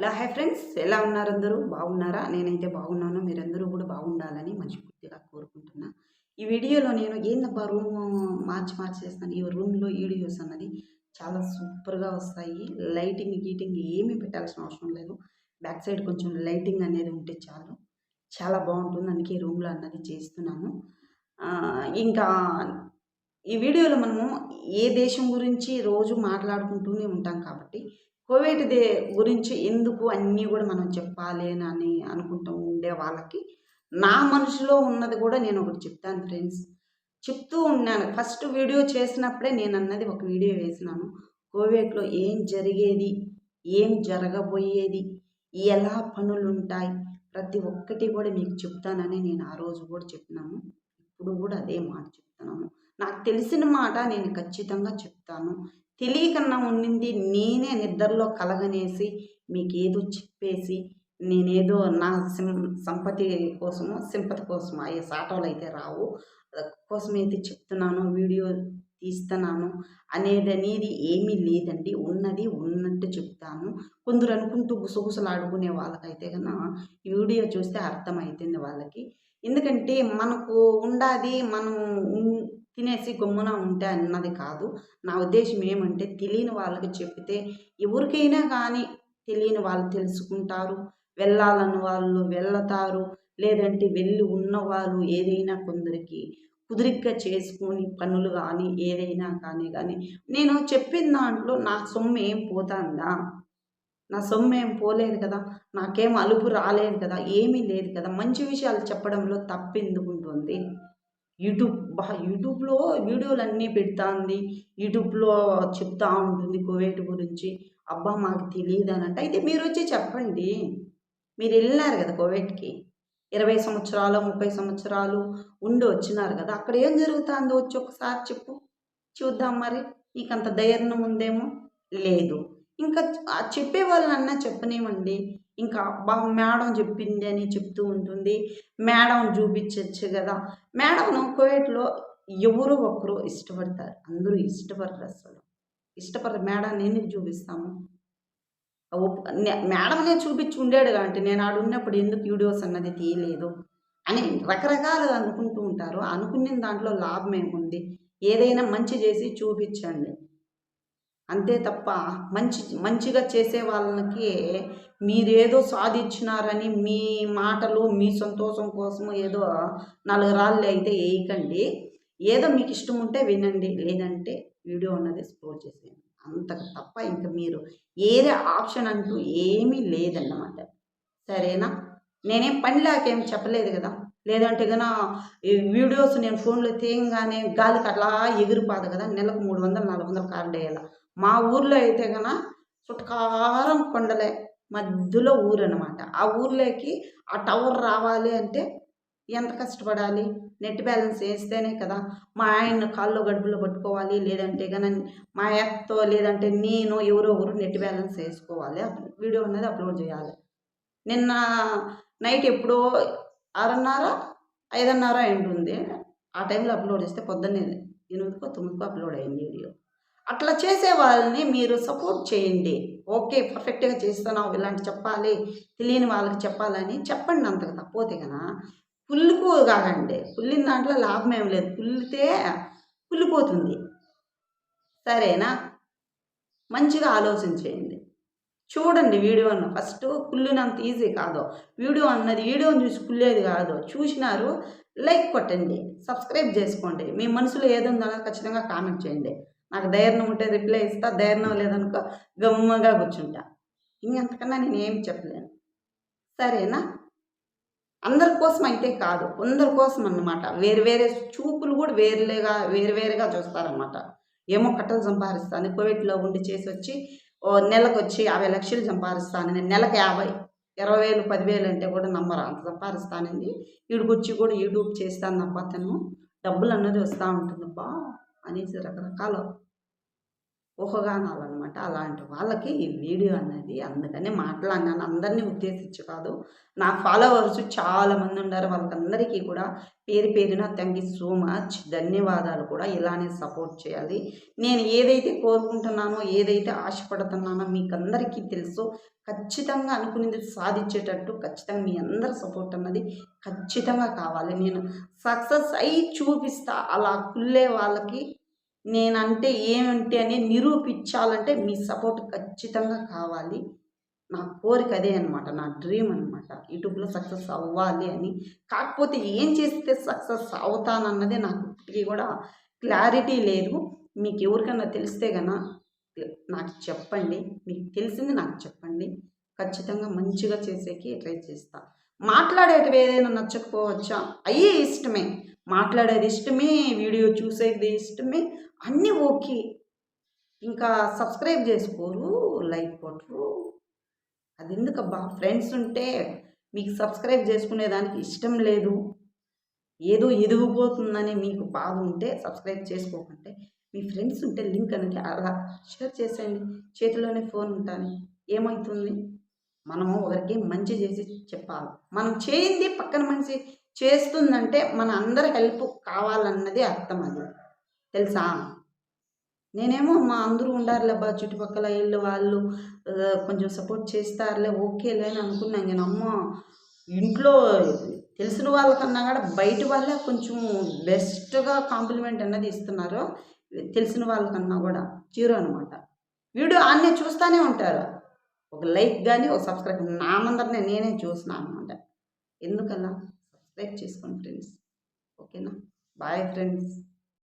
Hello hi friends. ఎలా ఉన్నారు అందరూ? బాగున్నారా? నేనైతే బాగున్నాను. మీరందరూ కూడా బాగుండాలని మనస్ఫూర్తిగా కోరుకుంటున్నా. ఈ వీడియోలో నేను ఏందబ్బా రూమ్ మార్చి మార్చి చేస్తాను ఈ రూమ్లో వీడియోస్ అన్నది చాలా సూపర్గా వస్తాయి. లైటింగ్ గీటింగ్ ఏమీ పెట్టాల్సిన అవసరం లేదు. బ్యాక్ సైడ్ కొంచెం లైటింగ్ అనేది ఉంటే చాలు. చాలా బాగుంటుంది. అందుకే ఈ రూమ్లో అన్నది చేస్తున్నాను. ఇంకా ఈ వీడియోలో మనము ఏ దేశం గురించి రోజు మాట్లాడుకుంటూనే ఉంటాం కాబట్టి కోవిడ్ దే గురించి ఎందుకు అన్నీ కూడా మనం చెప్పాలి అని అనుకుంటూ ఉండే వాళ్ళకి నా మనసులో ఉన్నది కూడా నేను ఒకటి చెప్తాను ఫ్రెండ్స్. చెప్తూ ఉన్నాను. ఫస్ట్ వీడియో చేసినప్పుడే నేను అన్నది ఒక వీడియో వేసినాను. కోవిడ్లో ఏం జరిగేది? ఏం జరగబోయేది? ఎలా పనులు ఉంటాయి? ప్రతి ఒక్కటి కూడా మీకు చెప్తానని నేను ఆ రోజు కూడా చెప్పినాను. ఇప్పుడు కూడా అదే మాట చెప్తున్నాను. నాకు తెలిసిన మాట నేను ఖచ్చితంగా చెప్తాను. తెలియకన్నా ఉండింది నేనే నిద్రలో కలగనేసి మీకు ఏదో చెప్పేసి నేనేదో నా సిం సంపతి కోసము సింపతి కోసము అయ్యే సాటోలు అయితే రావు. కోసం అయితే చెప్తున్నాను వీడియో తీస్తున్నాను అనేది అనేది ఏమీ లేదండి. ఉన్నది ఉన్నట్టు చెప్తాను. కొందరు అనుకుంటూ గుసగుసలు ఆడుకునే వాళ్ళకైతే కన్నా వీడియో చూస్తే అర్థమవుతుంది వాళ్ళకి. ఎందుకంటే మనకు ఉండాది మనం ఉన్- తినేసి గమ్మున ఉంటే అన్నది కాదు. నా ఉద్దేశం ఏమంటే తెలియని వాళ్ళకి చెప్తే ఎవరికైనా కానీ తెలియని వాళ్ళు తెలుసుకుంటారు. వెళ్ళాలని వాళ్ళు వెళ్తారు. లేదంటే వెళ్ళి ఉన్నవాళ్ళు ఏదైనా కొందరికి కుదిరిగ్గా చేసుకొని పనులు కానీ ఏదైనా కానీ కానీ నేను చెప్పిన దాంట్లో నా సొమ్ము ఏం పోతుందా? నా సొమ్ము ఏం పోలేదు కదా? నాకేం అలుపు రాలేదు కదా? ఏమీ లేదు కదా? మంచి విషయాలు చెప్పడంలో తప్పెందుకు ఉంటుంది? యూట్యూబ్ బా యూట్యూబ్లో వీడియోలు అన్నీ పెడుతుంది. యూట్యూబ్లో చెప్తా ఉంటుంది కోవిడ్ గురించి. అబ్బా మాకు తెలియదు అని అంటే అయితే మీరు వచ్చి చెప్పండి. మీరు వెళ్ళినారు కదా కోవిడ్కి ఇరవై సంవత్సరాలు ముప్పై సంవత్సరాలు ఉండి వచ్చినారు కదా. అక్కడ ఏం జరుగుతుందో వచ్చి ఒకసారి చెప్పు. చూద్దాం మరి. నీకు అంత ధైర్యం ఉందేమో? లేదు. ఇంకా చెప్పే వాళ్ళన్నా చెప్పనివ్వండి. ఇంకా బా మేడం చెప్పింది అని చెప్తూ ఉంటుంది. మేడం చూపించచ్చు కదా. మేడం కోయట్లో ఎవరో ఒకరు ఇష్టపడతారు. అందరూ ఇష్టపడరు అసలు. ఇష్టపడరు. మేడాన్ని ఎందుకు చూపిస్తాము. మేడమ్నే మేడంనే చూపించి ఉండేడు కాబట్టి నేను ఆడున్నప్పుడు ఎందుకు వీడియోస్ అన్నది తీయలేదు అని రకరకాలుగా అనుకుంటూ ఉంటారు. అనుకున్న దాంట్లో లాభం ఏముంది? ఏదైనా మంచి చేసి చూపించండి. అంతే తప్ప మంచి మంచిగా చేసే వాళ్ళకి మీరేదో సాధించినారని మీ మాటలు మీ సంతోషం కోసం ఏదో నాలుగు రాళ్ళు అయితే వేయకండి. ఏదో మీకు ఇష్టం ఉంటే వినండి. లేదంటే వీడియో ఉన్నది స్క్రోల్ చేసేయండి. అంతకు తప్ప ఇంకా మీరు ఏదే ఆప్షన్ అంటూ ఏమీ లేదన్నమాట. సరేనా? నేనేం పనిలాకేం చెప్పలేదు కదా. లేదంటే గన వీడియోస్ నేను ఫోన్లో తీయంగానే గాలికి అట్లా ఎగిరిపోదు కదా. నెలకు మూడు వందలు నాలుగు వందలు కార్డు వేయాలి? మా ఊర్లో అయితే గన చుట్టకారం కొండలే మధ్యలో ఊరు అనమాట ఆ ఊర్లోకి ఆ టవర్ రావాలి అంటే ఎంత కష్టపడాలి? నెట్ బ్యాలెన్స్ వేస్తేనే కదా మా ఆయన కాళ్ళు గడుపులో పట్టుకోవాలి లేదంటే గన మా అత్తతో లేదంటే నేను ఎవరో ఒకరు నెట్ బ్యాలెన్స్ వేసుకోవాలి. వీడియో అనేది అప్లోడ్ చేయాలి. నిన్న నైట్ ఎప్పుడో ఆరున్నర ఐదున్నర ఉంది ఆ టైంలో అప్లోడ్ చేస్తే పొద్దున్నే ఎనిమిదికో తొమ్మిదికో అప్లోడ్ అయింది వీడియో. అట్లా చేసే వాళ్ళని మీరు సపోర్ట్ చేయండి. ఓకే పర్ఫెక్ట్గా చేస్తున్నావు ఇలాంటి చెప్పాలి తెలియని వాళ్ళకి చెప్పాలని చెప్పండి అంతకు తప్పోతే కదా. పుల్లుకు కాకండి పుల్లిన దాంట్లో లాభం ఏం లేదు. పుల్లితే పుల్లిపోతుంది సరేనా? మంచిగా ఆలోచన చేయండి చూడండి వీడియోను ఫస్ట్ కుళ్ళినంత ఈజీ కాదు. వీడియో అన్నది వీడియోని చూసి కుళ్ళేది కాదు. చూసినారు లైక్ కొట్టండి సబ్స్క్రైబ్ చేసుకోండి. మీ మనసులో ఏది ఉందో ఖచ్చితంగా కామెంట్ చేయండి. నాకు ధైర్యం ఉంటే రిప్లై ఇస్తా ధైర్యం లేదనుకో గమ్మగా కూర్చుంటా. ఇంకంతకన్నా నేను ఏం చెప్పలేను. సరేనా? అందరి కోసం అయితే కాదు కొందరి కోసం అన్నమాట. వేరు వేరే చూపులు కూడా వేరులేగా వేరు వేరుగా చూస్తారన్నమాట. ఏమో కట్టలు సంపాదిస్తాను కోవిడ్లో ఉండి చేసి వచ్చి ఓ నెలకు వచ్చి యాభై లక్షలు సంపాదిస్తాను. నేను నెలకు యాభై ఇరవై వేలు పదివేలు అంటే కూడా నమ్మరు. అంత సంపాదిస్తానండి. ఈడికొచ్చి కూడా యూట్యూబ్ చేస్తాను తప్ప తను డబ్బులు అన్నది వస్తూ ఉంటుంది అనేసి రకరకాల ఊహగానాలన్నమాట. అలాంటి వాళ్ళకి ఈ వీడియో అనేది అందుకని మాట్లాడినాను. అందరినీ ఉద్దేశించి కాదు నా ఫాలోవర్స్ చాలామంది ఉన్నారు. వాళ్ళకందరికీ కూడా పేరు పేరున థ్యాంక్ యూ సో మచ్. ధన్యవాదాలు కూడా ఇలానే సపోర్ట్ చేయాలి. నేను ఏదైతే కోరుకుంటున్నానో ఏదైతే ఆశపడుతున్నానో మీకు అందరికీ తెలుసు. ఖచ్చితంగా అనుకునేది సాధించేటట్టు ఖచ్చితంగా మీ అందరి సపోర్ట్ అన్నది ఖచ్చితంగా కావాలి. నేను సక్సెస్ అయి చూపిస్తా. అలా కుళ్ళే వాళ్ళకి నేనంటే ఏమిటి అని నిరూపించాలంటే మీ సపోర్ట్ ఖచ్చితంగా కావాలి. నా కోరిక అదే అనమాట నా డ్రీమ్ అనమాట యూట్యూబ్లో సక్సెస్ అవ్వాలి అని. కాకపోతే ఏం చేస్తే సక్సెస్ అవుతానన్నదే నాకు ఇప్పటికీ కూడా క్లారిటీ లేదు. మీకు ఎవరికైనా తెలిస్తే గన నాకు చెప్పండి. మీకు తెలిసింది నాకు చెప్పండి. ఖచ్చితంగా మంచిగా చేసేకి ట్రై చేస్తా. మాట్లాడేటివి ఏదైనా నచ్చకపోవచ్చా? అయ్యే ఇష్టమే. మాట్లాడేది ఇష్టమే వీడియో చూసేది ఇష్టమే అన్నీ ఓకే. ఇంకా సబ్స్క్రైబ్ చేసుకోరు లైక్ కొట్టరు. అది ఎందుకబ్బా ఫ్రెండ్స్ ఉంటే మీకు సబ్స్క్రైబ్ చేసుకునేదానికి ఇష్టం లేదు. ఏదో ఎదిగిపోతుందని మీకు బాధ ఉంటే సబ్స్క్రైబ్ చేసుకోకుంటే మీ ఫ్రెండ్స్ ఉంటే లింక్ అనేది అలా షేర్ చేసేయండి. చేతిలోనే ఫోన్ ఉంటాను. ఏమవుతుంది మనము ఒకరికి మంచి చేసి చెప్పాలి. మనం చేయింది పక్కన మనిషి చేస్తుందంటే మన అందరి హెల్ప్ కావాలన్నది అర్థం అది. తెలుసా? నేనేమో మా అందరూ ఉండారులేబ్బా చుట్టుపక్కల ఇల్లు వాళ్ళు కొంచెం సపోర్ట్ చేస్తారులే ఓకేలే అని అనుకున్నాం. నేను అమ్మ ఇంట్లో తెలిసిన వాళ్ళకన్నా కూడా బయట వాళ్ళే కొంచెం బెస్ట్గా కాంప్లిమెంట్ అన్నది ఇస్తున్నారు. తెలిసిన వాళ్ళకన్నా కూడా జీరో అనమాట వీడియో అన్నీ చూస్తూనే ఉంటారు. ఒక లైక్ కానీ ఒక సబ్స్క్రైబ్ నా మందరినే నేనే చూసినా అనమాట ఎందుకలా? సబ్స్క్రైబ్ చేసుకోండి ఫ్రెండ్స్. ఓకేనా? Bye friends.